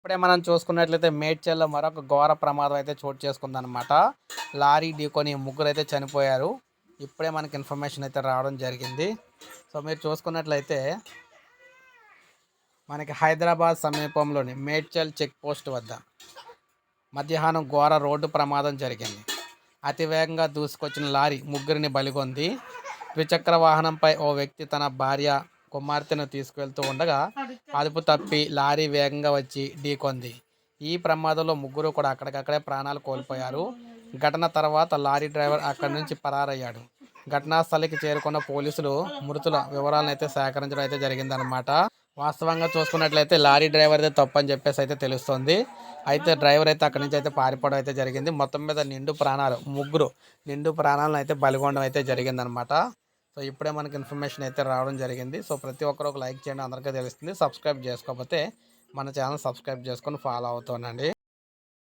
ఇప్పుడే మనం చూసుకున్నట్లయితే మేడ్చల్లో మరొక ఘోర ప్రమాదం అయితే చోటు చేసుకుందనమాట లారీ ఢీకొని ముగ్గురు అయితే చనిపోయారు. ఇప్పుడే మనకి ఇన్ఫర్మేషన్ అయితే రావడం జరిగింది. సో మీరు చూసుకున్నట్లయితే మనకి హైదరాబాద్ సమీపంలోని మేడ్చల్ చెక్ పోస్ట్ వద్ద మధ్యాహ్నం ఘోర రోడ్డు ప్రమాదం జరిగింది. అతి వేగంగా దూసుకొచ్చిన లారీ ముగ్గురిని బలిగొంది. ద్విచక్ర వాహనంపై ఓ వ్యక్తి తన భార్య కుమార్తెను తీసుకువెళ్తూ ఉండగా అదుపు తప్పి లారీ వేగంగా వచ్చి ఢీకొంది. ఈ ప్రమాదంలో ముగ్గురు కూడా అక్కడికక్కడే ప్రాణాలు కోల్పోయారు. ఘటన తర్వాత లారీ డ్రైవర్ అక్కడి నుంచి పరారయ్యాడు. ఘటనా స్థలికి చేరుకున్న పోలీసులు మృతుల వివరాలను అయితే సేకరించడం అయితే జరిగిందనమాట వాస్తవంగా చూసుకున్నట్లయితే లారీ డ్రైవర్ అయితే తప్పు అని చెప్పేసి అయితే తెలుస్తుంది. అయితే డ్రైవర్ అయితే అక్కడి నుంచి అయితే పారిపోవడం అయితే జరిగింది. మొత్తం మీద నిండు ప్రాణాలు ముగ్గురు నిండు ప్రాణాలను అయితే బలిగొనడం అయితే జరిగిందనమాట సో ఇప్పుడే మనకి ఇన్ఫర్మేషన్ అయితే రావడం జరిగింది. సో ప్రతి ఒక్కరు ఒక లైక్ చేయండి అందరికీ తెలుస్తుంది. సబ్స్క్రైబ్ చేసుకోకపోతే మన ఛానల్ సబ్స్క్రైబ్ చేసుకొని ఫాలో అవుతానండి